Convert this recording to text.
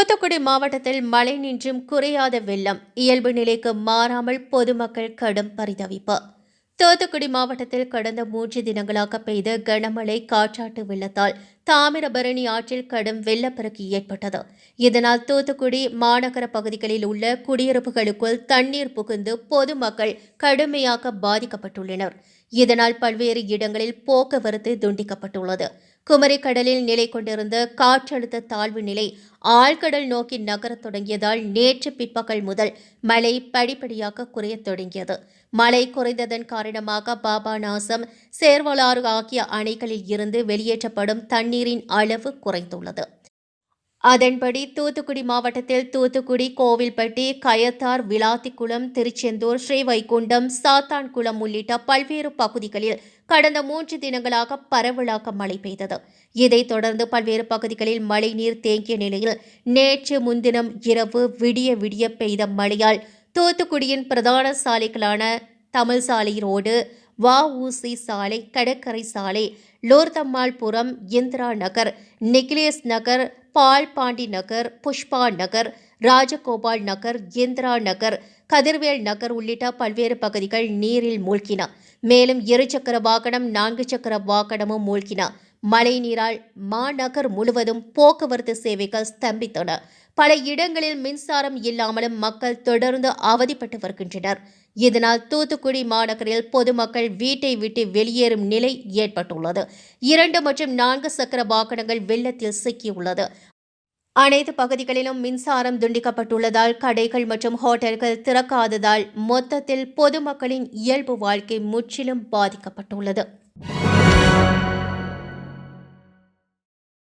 தூத்துக்குடி மாவட்டத்தில் மழை நின்றும் குறையாத வெள்ளம். இயல்பு நிலைக்கு மாறாமல் பொதுமக்கள் கடும் பரிதவிப்பு. தூத்துக்குடி மாவட்டத்தில் கடந்த மூன்று தினங்களாக பெய்த கனமழை காற்றாட்டு வெள்ளத்தால் தாமிரபரணி ஆற்றில் கடும் வெள்ளப்பெருக்கு ஏற்பட்டது. இதனால் தூத்துக்குடி மாநகர பகுதிகளில் உள்ள குடியிருப்புகளுக்குள் தண்ணீர் புகுந்து பொதுமக்கள் கடுமையாக பாதிக்கப்பட்டுள்ளனர். இதனால் பல்வேறு இடங்களில் போக்குவரத்து துண்டிக்கப்பட்டுள்ளது. குமரி கடலில் நிலை கொண்டிருந்த காற்றழுத்த தாழ்வு நிலை ஆழ்கடல் நோக்கி நகரத் தொடங்கியதால் நேற்று பிற்பகல் முதல் மழை படிப்படியாக குறையத் தொடங்கியது. மழை குறைந்ததன் காரணமாக பாபாநாசம் சேர்வலாறு ஆகிய அணைகளில் இருந்து வெளியேற்றப்படும் தண்ணீரின் அளவு குறைந்துள்ளது. அதன்படி தூத்துக்குடி மாவட்டத்தில் தூத்துக்குடி கோவில்பட்டி கயத்தார் விளாத்திக்குளம் திருச்செந்தூர் ஸ்ரீவைகுண்டம் சாத்தான்குளம் உள்ளிட்ட பல்வேறு பகுதிகளில் கடந்த மூன்று தினங்களாக பரவலாக மழை பெய்தது. இதைத் தொடர்ந்து பல்வேறு பகுதிகளில் மழைநீர் தேங்கிய நிலையில் நேற்று முன்தினம் இரவு விடிய விடிய பெய்த மழையால் தூத்துக்குடியின் பிரதான சாலைகளான தமிழ் சாலை ரோடு வஉசி சாலை கடற்கரை சாலை லோர்தம்மாள்புரம் இந்திரா நகர் நிக்லேஸ் நகர் பால்பாண்டி நகர் புஷ்பா நகர் ராஜகோபால் நகர் இந்திரா நகர் கதிர்வேல் நகர் உள்ளிட்ட பல்வேறு பகுதிகள் நீரில் மூழ்கின. மேலும் இருசக்கர வாகனம் நான்கு சக்கர வாகனமும் மூழ்கின. மழை நீரால் மாநகர் முழுவதும் போக்குவரத்து சேவைகள் ஸ்தம்பித்தன. பல இடங்களில் மின்சாரம் இல்லாமலும் மக்கள் தொடர்ந்து அவதிப்பட்டு வருகின்றனர். இதனால் தூத்துக்குடி மாநகரில் பொதுமக்கள் வீட்டை விட்டு வெளியேறும் நிலை ஏற்பட்டுள்ளது. இரண்டு மற்றும் நான்கு சக்கர வாகனங்கள் வெள்ளத்தில் சிக்கியுள்ளது. அனைத்து பகுதிகளிலும் மின்சாரம் துண்டிக்கப்பட்டுள்ளதால் கடைகள் மற்றும் ஹோட்டல்கள் திறக்காததால் மொத்தத்தில் பொதுமக்களின் இயல்பு வாழ்க்கை முற்றிலும் பாதிக்கப்பட்டுள்ளது.